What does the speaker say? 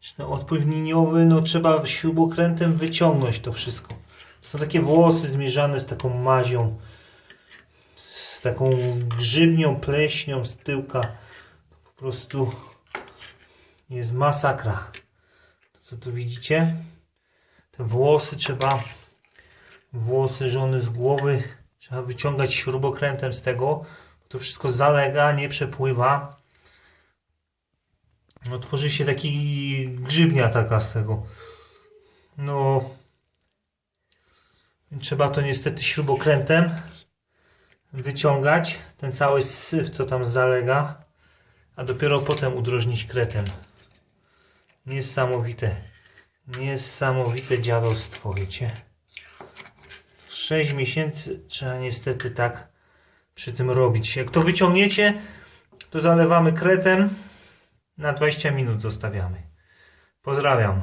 czy odpływ liniowy, no trzeba śrubokrętem wyciągnąć to wszystko. Są takie włosy zmierzane z taką mazią, z taką grzybnią, pleśnią z tyłka. Po prostu jest masakra. To co tu widzicie? Te włosy trzeba, włosy żony z głowy trzeba wyciągać śrubokrętem z tego. bo To wszystko zalega, nie przepływa. No tworzy się taki grzybnia taka z tego. No trzeba to niestety śrubokrętem wyciągać ten cały syf, co tam zalega, a dopiero potem udrożnić kretem. Niesamowite. Niesamowite dziadostwo, wiecie. 6 miesięcy trzeba niestety tak przy tym robić. Jak to wyciągniecie, to zalewamy kretem. Na 20 minut zostawiamy. Pozdrawiam.